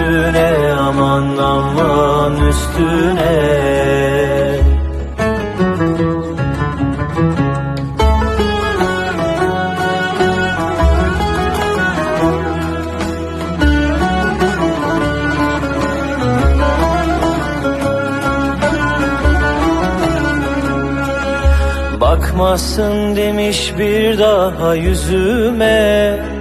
Üstüne aman aman üstüne. Bakmasın demiş bir daha yüzüme